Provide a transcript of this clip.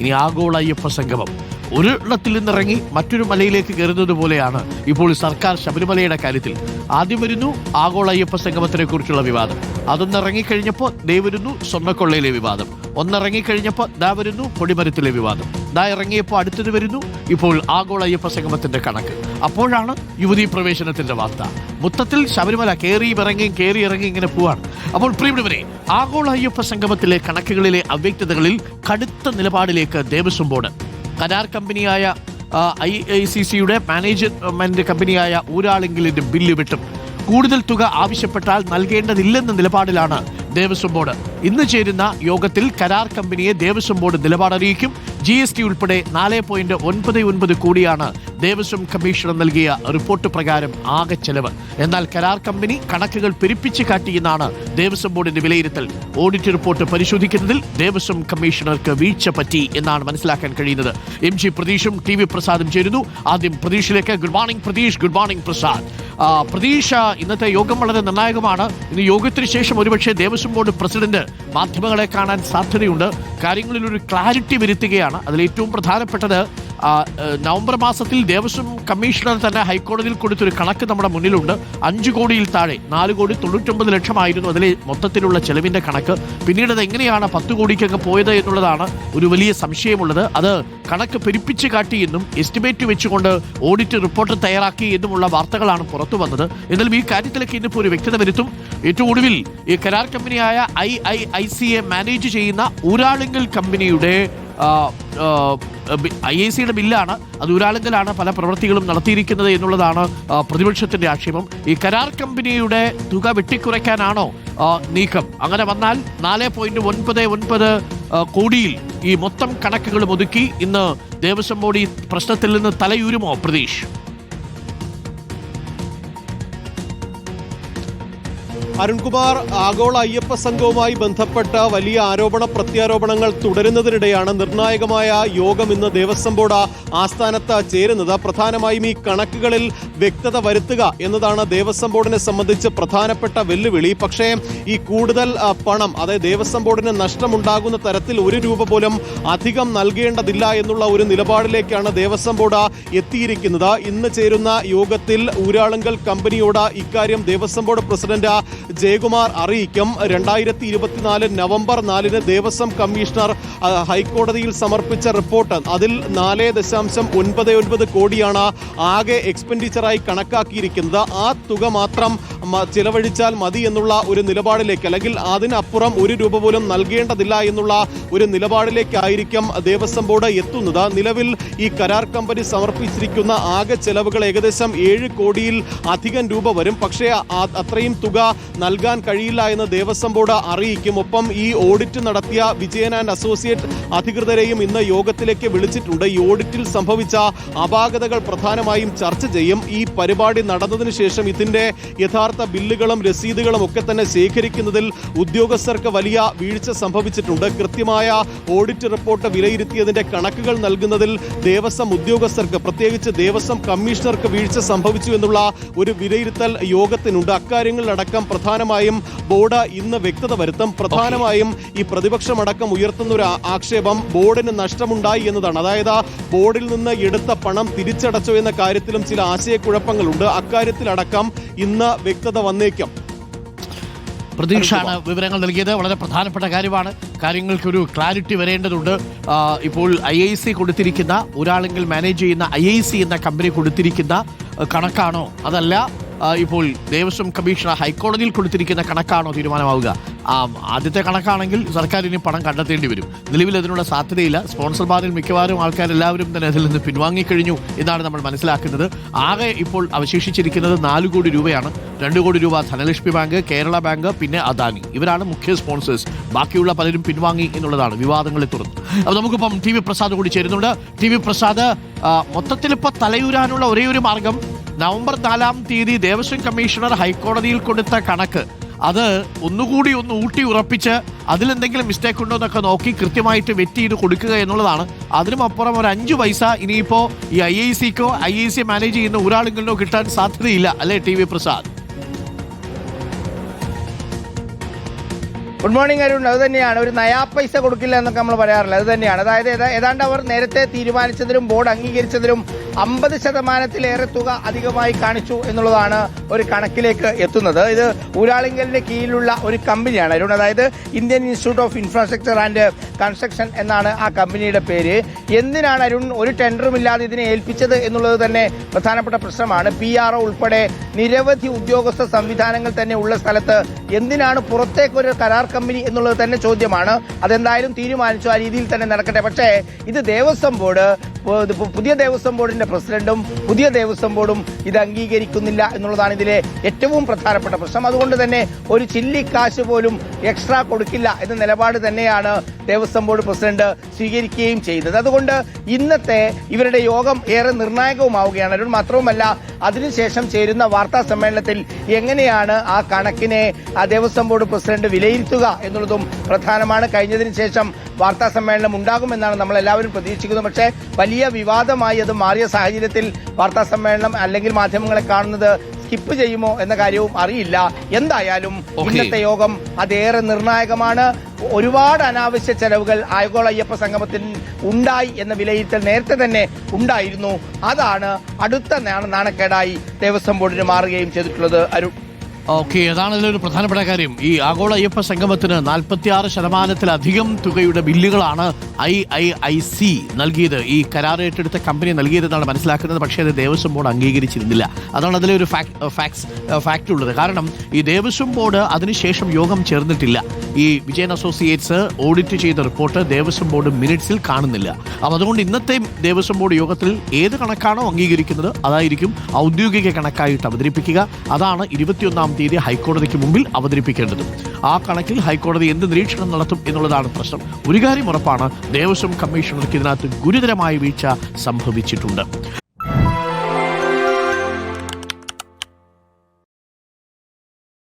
ഇനി ആഗോള അയ്യപ്പ സംഗമം. ഒരു ഇടത്തിൽ നിന്നിറങ്ങി മറ്റൊരു മലയിലേക്ക് കയറുന്നത് പോലെയാണ് ഇപ്പോൾ സർക്കാർ ശബരിമലയുടെ കാര്യത്തിൽ. ആദ്യം വരുന്നു ആഗോള അയ്യപ്പ സംഗമത്തിനെ കുറിച്ചുള്ള വിവാദം. അതൊന്നിറങ്ങിക്കഴിഞ്ഞപ്പോൾ ദേ വരുന്നു സ്വർണക്കൊള്ളയിലെ വിവാദം. ഒന്നിറങ്ങിക്കഴിഞ്ഞപ്പോൾ ദാ വരുന്നു കൊടിമരത്തിലെ വിവാദം. ദാ ഇറങ്ങിയപ്പോൾ അടുത്തത് വരുന്നു ഇപ്പോൾ ആഗോള അയ്യപ്പ സംഗമത്തിന്റെ കണക്ക്. അപ്പോഴാണ് യുവതീ പ്രവേശനത്തിന്റെ വാർത്ത. മൊത്തത്തിൽ ശബരിമല കയറി ഇറങ്ങിയും കയറി ഇറങ്ങി ഇങ്ങനെ പോവാണ്. അപ്പോൾ പ്രിയപ്പെട്ടവരെ ആഗോള അയ്യപ്പ സംഗമത്തിലെ കണക്കുകളിലെ അവ്യക്തതകളിൽ കടുത്ത നിലപാടിലേക്ക് ദേവസ്വം ബോർഡ്. കരാർ കമ്പനിയായ ഐ ഐ സി സിയുടെ മാനേജ്മെന്റ് കമ്പനിയായ ഊരാളെങ്കിലിന്റെ ബില്ല് വിട്ടും. കൂടുതൽ തുക ആവശ്യപ്പെട്ടാൽ നൽകേണ്ടതില്ലെന്ന നിലപാടിലാണ് ദേവസ്വം ബോർഡ്. ഇന്ന് ചേരുന്ന യോഗത്തിൽ കരാർ കമ്പനിയെ ദേവസ്വം ബോർഡ് നിലപാടറിയിക്കും. ജി എസ് ടി ഉൾപ്പെടെ നാല് പോയിന്റ് ഒൻപത് ഒൻപത് കോടിയാണ് ദേവസ്വം കമ്മീഷണർ നൽകിയ റിപ്പോർട്ട് പ്രകാരം ആകെ ചെലവ്. എന്നാൽ കരാർ കമ്പനി കണക്കുകൾ പെരുപ്പിച്ച് കാട്ടിയെന്നാണ് ദേവസ്വം ബോർഡിന്റെ വിലയിരുത്തൽ. ഓഡിറ്റ് റിപ്പോർട്ട് പരിശോധിക്കുന്നതിൽ ദേവസ്വം കമ്മീഷണർക്ക് വീഴ്ച പറ്റി എന്നാണ് മനസ്സിലാക്കാൻ കഴിയുന്നത്. എം ജി പ്രതീഷും ടി വി പ്രസാദും ചേരുന്നു. ആദ്യം പ്രതീഷിലേക്ക് good morning Pratheesh good morning Prasad. പ്രതീക്ഷ ഇന്നത്തെ യോഗം വളരെ നിർണായകമാണ്. ഇന്ന് യോഗത്തിന് ശേഷം ഒരുപക്ഷെ ദേവസ്വം ബോർഡ് പ്രസിഡന്റ് മാധ്യമങ്ങളെ കാണാൻ സാധ്യതയുണ്ട്. കാര്യങ്ങളിൽ ഒരു ക്ലാരിറ്റി വരുത്തുകയാണ് അതിൽ ഏറ്റവും പ്രധാനപ്പെട്ടത് നവംബർ മാസത്തിൽ ദേവസ്വം കമ്മീഷണർ തന്നെ ഹൈക്കോടതിയിൽ കൊടുത്തൊരു കണക്ക് നമ്മുടെ മുന്നിലുണ്ട്. അഞ്ച് കോടിയിൽ താഴെ നാല് കോടി തൊണ്ണൂറ്റൊമ്പത് ലക്ഷമായിരുന്നു അതിലെ മൊത്തത്തിലുള്ള ചെലവിന്റെ കണക്ക്. പിന്നീട് അത് എങ്ങനെയാണ് പത്ത് കോടിക്കൊക്കെ പോയത് എന്നുള്ളതാണ് ഒരു വലിയ സംശയമുള്ളത്. അത് കണക്ക് പെരുപ്പിച്ച് കാട്ടിയെന്നും എസ്റ്റിമേറ്റ് വെച്ചുകൊണ്ട് ഓഡിറ്റ് റിപ്പോർട്ട് തയ്യാറാക്കി എന്നുമുള്ള വാർത്തകളാണ് പുറത്തു വന്നത്. എന്നാലും ഈ കാര്യത്തിലൊക്കെ ഇന്നിപ്പോൾ ഒരു വ്യക്തത വരുത്തും. ഏറ്റവും ഒടുവിൽ ഈ കരാർ കമ്പനിയായ ഐ ഐ ഐ സി എ മാനേജ് ചെയ്യുന്ന ഊരാളുങ്കൽ കമ്പനിയുടെ ഐ ഐ സിയുടെ ബില്ലാണ്. അത് ഊരാളുങ്കലാണ് പല പ്രവൃത്തികളും നടത്തിയിരിക്കുന്നത് എന്നുള്ളതാണ് പ്രതിപക്ഷത്തിന്റെ ആക്ഷേപം. ഈ കരാർ കമ്പനിയുടെ തുക വെട്ടിക്കുറയ്ക്കാനാണോ നീക്കം? അങ്ങനെ വന്നാൽ നാല് പോയിന്റ് ഒൻപത് ഒൻപത് കോടിയിൽ ഈ മൊത്തം കണക്കുകൾ ഒതുക്കി ഇന്ന് ദേവസ്വം ബോർഡ് ഈ പ്രശ്നത്തിൽ നിന്ന് തലയൂരുമോ പ്രതീഷ്? അരുൺകുമാർ ആഗോള അയ്യപ്പ സംഘവുമായി ബന്ധപ്പെട്ട വലിയ ആരോപണ പ്രത്യാരോപണങ്ങൾ തുടരുന്നതിനിടെയാണ് നിർണായകമായ യോഗം ഇന്ന് ദേവസ്വം ബോർഡ് ആസ്ഥാനത്ത് ചേരുന്നത്. പ്രധാനമായും ഈ കണക്കുകളിൽ വ്യക്തത വരുത്തുക എന്നതാണ് ദേവസ്വം ബോർഡിനെ സംബന്ധിച്ച് പ്രധാനപ്പെട്ട വെല്ലുവിളി. പക്ഷേ ഈ കൂടുതൽ പണം അതായത് ദേവസ്വം ബോർഡിന് നഷ്ടമുണ്ടാകുന്ന തരത്തിൽ ഒരു രൂപ പോലും അധികം നൽകേണ്ടതില്ല എന്നുള്ള ഒരു നിലപാടിലേക്കാണ് ദേവസ്വം ബോർഡ് എത്തിയിരിക്കുന്നത്. ഇന്ന് ചേരുന്ന യോഗത്തിൽ ഊരാളുങ്കൽ കമ്പനിയോട് ഇക്കാര്യം ദേവസ്വം ബോർഡ് പ്രസിഡന്റ് ജയകുമാർ അറിയിക്കും. രണ്ടായിരത്തി ഇരുപത്തിനാല് നവംബർ നാലിന് ദേവസ്വം കമ്മീഷണർ ഹൈക്കോടതിയിൽ സമർപ്പിച്ച റിപ്പോർട്ട്. അതിൽ നാല് ദശാംശം ഒൻപത് ഒൻപത് കോടിയാണ് ആകെ എക്സ്പെൻഡിച്ചറായി കണക്കാക്കിയിരിക്കുന്നത്. ആ തുക മാത്രം ചിലവഴിച്ചാൽ മതി എന്നുള്ള ഒരു നിലപാടിലേക്ക് അല്ലെങ്കിൽ അതിനപ്പുറം ഒരു രൂപ പോലും നൽകേണ്ടതില്ല എന്നുള്ള ഒരു നിലപാടിലേക്കായിരിക്കും ദേവസ്വം ബോർഡ് എത്തുന്നത്. നിലവിൽ ഈ കരാർ കമ്പനി സമർപ്പിച്ചിരിക്കുന്ന ആകെ ചെലവുകൾ ഏകദേശം ഏഴ് കോടിയിൽ അധികം രൂപ വരും. പക്ഷേ അത്രയും തുക നൽകാൻ കഴിയില്ല എന്ന് ദേവസ്വം ബോർഡ് അറിയിക്കും. ഒപ്പം ഈ ഓഡിറ്റ് നടത്തിയ വിജയൻ ആൻഡ് അസോസിയേറ്റ് അധികൃതരെയും ഇന്ന് യോഗത്തിലേക്ക് വിളിച്ചിട്ടുണ്ട്. ഈ ഓഡിറ്റിൽ സംഭവിച്ച അപാകതകൾ പ്രധാനമായും ചർച്ച ചെയ്യും. ഈ പരിപാടി നടന്നതിന് ശേഷം ഇതിന്റെ യഥാർത്ഥ ബില്ലുകളും രസീതുകളും ഒക്കെ തന്നെ ശേഖരിക്കുന്നതിൽ ഉദ്യോഗസ്ഥർക്ക് വലിയ വീഴ്ച സംഭവിച്ചിട്ടുണ്ട്. കൃത്യമായ ഓഡിറ്റ് റിപ്പോർട്ട് വിലയിരുത്തിയതിന്റെ കണക്കുകൾ നൽകുന്നതിൽ ദേവസ്വം ഉദ്യോഗസ്ഥർക്ക് പ്രത്യേകിച്ച് ദേവസ്വം കമ്മീഷണർക്ക് വീഴ്ച സംഭവിച്ചു എന്നുള്ള ഒരു വിലയിരുത്തൽ യോഗത്തിനുണ്ട്. അക്കാര്യങ്ങളിലടക്കം പ്രധാനമായും ബോർഡ് ഇന്ന് വ്യക്തത വരുത്തും. പ്രധാനമായും ഈ പ്രതിപക്ഷമടക്കം ഉയർത്തുന്ന ഒരു ആക്ഷേപം ബോർഡിന് നഷ്ടമുണ്ടായി എന്നതാണ്. അതായത് ബോർഡിൽ നിന്ന് എടുത്ത പണം തിരിച്ചടച്ചോ എന്ന കാര്യത്തിലും ചില ആശയക്കുഴപ്പങ്ങളുണ്ട്. അക്കാര്യത്തിലടക്കം ഇന്ന് വ്യക്തത വന്നേക്കും. പ്രതീക്ഷാണ് വിവരങ്ങൾ നൽകിയത്. വളരെ പ്രധാനപ്പെട്ട കാര്യമാണ്. കാര്യങ്ങൾക്കൊരു ക്ലാരിറ്റി വരേണ്ടതുണ്ട്. ഇപ്പോൾ ഐ ഐ സി കൊടുത്തിരിക്കുന്ന ഒരാളെങ്കിൽ മാനേജ് ചെയ്യുന്ന ഐ ഐ സി എന്ന കമ്പനി കൊടുത്തിരിക്കുന്ന കണക്കാണോ? അതല്ല ഇപ്പോൾ ദേവസ്വം കമ്മീഷണർ ഹൈക്കോടതിയിൽ കൊടുത്തിരിക്കുന്ന കണക്കാണോ തീരുമാനമാവുക? ആദ്യത്തെ കണക്കാണെങ്കിൽ സർക്കാർ ഇനി പണം കണ്ടെത്തേണ്ടി വരും. നിലവിൽ അതിനുള്ള സാധ്യതയില്ല. സ്പോൺസർമാരിൽ മിക്കവാറും ആൾക്കാരെല്ലാവരും തന്നെ അതിൽ നിന്ന് പിൻവാങ്ങിക്കഴിഞ്ഞു എന്നാണ് നമ്മൾ മനസ്സിലാക്കുന്നത്. ആകെ ഇപ്പോൾ അവശേഷിച്ചിരിക്കുന്നത് നാല് കോടി രൂപയാണ്. രണ്ട് കോടി രൂപ ധനലക്ഷ്മി ബാങ്ക് കേരള ബാങ്ക് പിന്നെ അദാനി. ഇവരാണ് മുഖ്യ സ്പോൺസേഴ്സ്. ബാക്കിയുള്ള പലരും പിൻവാങ്ങി എന്നുള്ളതാണ് വിവാദങ്ങളെ തുടർന്ന്. അപ്പോൾ നമുക്കിപ്പം ടി വി പ്രസാദ് കൂടി ചേരുന്നുണ്ട്. ടി വി പ്രസാദ് മൊത്തത്തിൽ ഇപ്പോൾ തലയൂരാനുള്ള ഒരേ ഒരു മാർഗം നവംബർ നാലാം തീയതി ദേവസ്വം കമ്മീഷണർ ഹൈക്കോടതിയിൽ കൊടുത്ത കണക്ക്. അത് ഒന്നുകൂടി ഒന്ന് ഊട്ടി ഉറപ്പിച്ച് അതിലെന്തെങ്കിലും മിസ്റ്റേക്ക് ഉണ്ടോ എന്നൊക്കെ നോക്കി കൃത്യമായിട്ട് വെറ്റ് ചെയ്ത് കൊടുക്കുക എന്നുള്ളതാണ്. അതിനുമപ്പുറം ഒരു അഞ്ച് പൈസ ഇനിയിപ്പോ ഈ ഐ ഐ സിക്കോ ഐ ഐ സി മാനേജ് ചെയ്യുന്ന ഒരാളെങ്കിലോ കിട്ടാൻ സാധ്യതയില്ല. അല്ലേ T V Prasad? Good morning Arun. അത് തന്നെയാണ്. ഒരു നയാ പൈസ കൊടുക്കില്ല എന്നൊക്കെ നമ്മൾ പറയാറില്ല? അത് തന്നെയാണ്. അതായത് ഏതാ- ഏതാണ്ട് അവർ നേരത്തെ തീരുമാനിച്ചതിലും ബോർഡ് അംഗീകരിച്ചതിലും അമ്പത് ശതമാനത്തിലേറെ തുക അധികമായി കാണിച്ചു എന്നുള്ളതാണ് ഒരു കണക്കിലേക്ക് എത്തുന്നത്. ഇത് ഊരാളിങ്കലിന്റെ കീഴിലുള്ള ഒരു കമ്പനിയാണ്. അരുൺ അതായത് Indian Institute of Infrastructure and Construction എന്നാണ് ആ കമ്പനിയുടെ പേര്. എന്തിനാണ് അരുൺ ഒരു ടെൻഡറും ഇല്ലാതെ ഇതിനെ ഏൽപ്പിച്ചത് എന്നുള്ളത് തന്നെ പ്രധാനപ്പെട്ട പ്രശ്നമാണ്. പി ആർ ഒ ഉൾപ്പെടെ നിരവധി ഉദ്യോഗസ്ഥ സംവിധാനങ്ങൾ തന്നെ ഉള്ള സ്ഥലത്ത് എന്തിനാണ് പുറത്തേക്കൊരു കരാർ കമ്പനി എന്നുള്ളത് തന്നെ ചോദ്യമാണ്. അതെന്തായാലും തീരുമാനിച്ചു ആ രീതിയിൽ തന്നെ നടക്കട്ടെ. പക്ഷേ ഇത് ദേവസ്വം ബോർഡ് പുതിയ ദേവസ്വം ബോർഡിന്റെ പ്രസിഡന്റും പുതിയ ദേവസ്വം ബോർഡും ഇത് അംഗീകരിക്കുന്നില്ല എന്നുള്ളതാണ് ഇതിലെ ഏറ്റവും പ്രധാനപ്പെട്ട പ്രശ്നം. അതുകൊണ്ട് തന്നെ ഒരു ചില്ലിക്കാശ് പോലും എക്സ്ട്രാ കൊടുക്കില്ല എന്ന നിലപാട് തന്നെയാണ് ദേവസ്വം ബോർഡ് പ്രസിഡന്റ് സ്വീകരിക്കുകയും ചെയ്തത്. അതുകൊണ്ട് ഇന്നത്തെ ഇവരുടെ യോഗം ഏറെ നിർണായകവുമാവുകയാണ്. അരുൺ മാത്രവുമല്ല അതിനുശേഷം ചേരുന്ന വാർത്താ സമ്മേളനത്തിൽ എങ്ങനെയാണ് ആ കണക്കിനെ ആ ദേവസ്വം ബോർഡ് പ്രസിഡന്റ് വിലയിരുത്തുക എന്നുള്ളതും പ്രധാനമാണ്. കഴിഞ്ഞതിന് ശേഷം വാർത്താ സമ്മേളനം ഉണ്ടാകുമെന്നാണ് നമ്മൾ എല്ലാവരും പ്രതീക്ഷിക്കുന്നത്. പക്ഷേ വലിയ വിവാദമായി അത് മാറിയ സാഹചര്യത്തിൽ വാർത്താ സമ്മേളനം അല്ലെങ്കിൽ മാധ്യമങ്ങളെ കാണുന്നത് സ്കിപ്പ് ചെയ്യുമോ എന്ന കാര്യവും അറിയില്ല. എന്തായാലും. ഇന്നത്തെ യോഗം അതേറെ നിർണായകമാണ്. ഒരുപാട് അനാവശ്യ ചെലവുകൾ ആഗോള അയ്യപ്പ സംഗമത്തിൽ ഉണ്ടായി എന്ന വിലയിരുത്തൽ നേരത്തെ തന്നെ ഉണ്ടായിരുന്നു. അതാണ് അടുത്ത നാണക്കേടായി ദേവസ്വം ബോർഡിന് മാറുകയും ചെയ്തിട്ടുള്ളത്. അരുൺ. ഓക്കെ അതാണ് ഇതിലൊരു പ്രധാനപ്പെട്ട കാര്യം. ഈ ആഗോള അയ്യപ്പ സംഗമത്തിന് നാൽപ്പത്തിയാറ് ശതമാനത്തിലധികം തുകയുടെ ബില്ലുകളാണ് ഐ ഐ ഐ സി നൽകിയത്. ഈ കരാർ ഏറ്റെടുത്ത കമ്പനി നൽകിയതെന്നാണ് മനസ്സിലാക്കുന്നത്. പക്ഷേ അത് ദേവസ്വം ബോർഡ് അംഗീകരിച്ചിരുന്നില്ല. അതാണ് അതിലെ ഒരു ഫാക്സ് ഫാക്ട് ഉള്ളത് കാരണം ഈ ദേവസ്വം ബോർഡ് അതിനുശേഷം യോഗം ചേർന്നിട്ടില്ല. ഈ വിജയൻ അസോസിയേറ്റ്സ് ഓഡിറ്റ് ചെയ്ത റിപ്പോർട്ട് ദേവസ്വം ബോർഡ് മിനിറ്റ്സിൽ കാണുന്നില്ല. അപ്പോൾ അതുകൊണ്ട് ഇന്നത്തെ ദേവസ്വം ബോർഡ് യോഗത്തിൽ ഏത് കണക്കാണോ അംഗീകരിക്കുന്നത് അതായിരിക്കും ഔദ്യോഗിക കണക്കായിട്ട് അവതരിപ്പിക്കുക. അതാണ് ഇരുപത്തിയൊന്നാം തീയതി ഹൈക്കോടതിക്ക് മുമ്പിൽ അവതരിപ്പിക്കേണ്ടതും ആ കണക്കിൽ ഹൈക്കോടതി എന്ത് നിരീക്ഷണം നടത്തും എന്നുള്ളതാണ് പ്രശ്നം. ഒരു കാര്യം ഉറപ്പാണ് ദേവസ്വം കമ്മീഷണർക്ക് ഇതിനകത്ത് ഗുരുതരമായ വീഴ്ച സംഭവിച്ചിട്ടുണ്ട്.